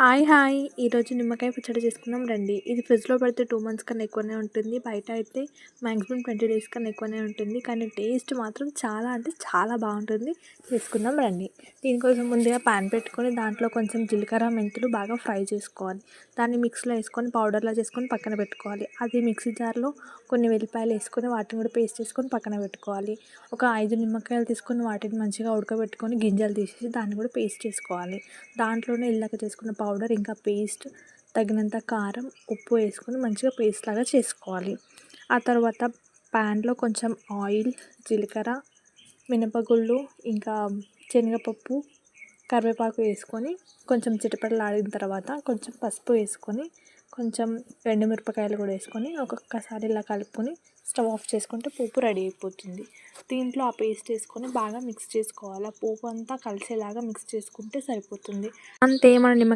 Hi hi. ఈరోజు నిమ్మకాయ పచ్చడి చేసుకున్నాం. రండి. ఇది ఫ్రిడ్జ్లో పెడితే టూ మంత్స్ కన్నా ఎక్కువనే ఉంటుంది. బయట అయితే మ్యాక్సిమం ట్వంటీ డేస్ కన్నా ఎక్కువనే ఉంటుంది. కానీ టేస్ట్ మాత్రం చాలా అంటే చాలా బాగుంటుంది. చేసుకుందాం రండి. దీనికోసం ముందుగా పాన్ పెట్టుకొని దాంట్లో కొంచెం జీలకర్ర మెంతులు బాగా ఫ్రై చేసుకోవాలి. దాన్ని మిక్స్లో వేసుకొని పౌడర్లో చేసుకొని పక్కన పెట్టుకోవాలి. అది మిక్సీ జార్లో కొన్ని వెల్లిపాయలు వేసుకొని వాటిని కూడా పేస్ట్ చేసుకొని పక్కన పెట్టుకోవాలి. ఒక ఐదు నిమ్మకాయలు తీసుకొని వాటిని మంచిగా ఉడకబెట్టుకొని గింజలు తీసేసి దాన్ని కూడా పేస్ట్ చేసుకోవాలి. దాంట్లోనే ఇల్లాక చేసుకున్న పౌడర్ ఇంకా పేస్ట్ తగినంత కారం ఉప్పు వేసుకొని మంచిగా పేస్ట్ లాగా చేసుకోవాలి. ఆ తర్వాత ప్యాన్లో కొంచెం ఆయిల్ జీలకర్ర మినపగుళ్ళు ఇంకా శనగపప్పు కరివేపాకు వేసుకొని కొంచెం చిటపటలాడిన తర్వాత కొంచెం పసుపు వేసుకొని కొంచెం మిరపకాయలు కూడా వేసుకొని ఒక్కొక్కసారి ఇలా కలుపుకొని స్టవ్ ఆఫ్ చేసుకుంటే పోపు రెడీ అయిపోతుంది. దీంట్లో ఆ పేస్ట్ వేసుకొని బాగా మిక్స్ చేసుకోవాలి. ఆ పోపు అంతా కలిసేలాగా మిక్స్ చేసుకుంటే సరిపోతుంది. అంతే మన నిమ్మ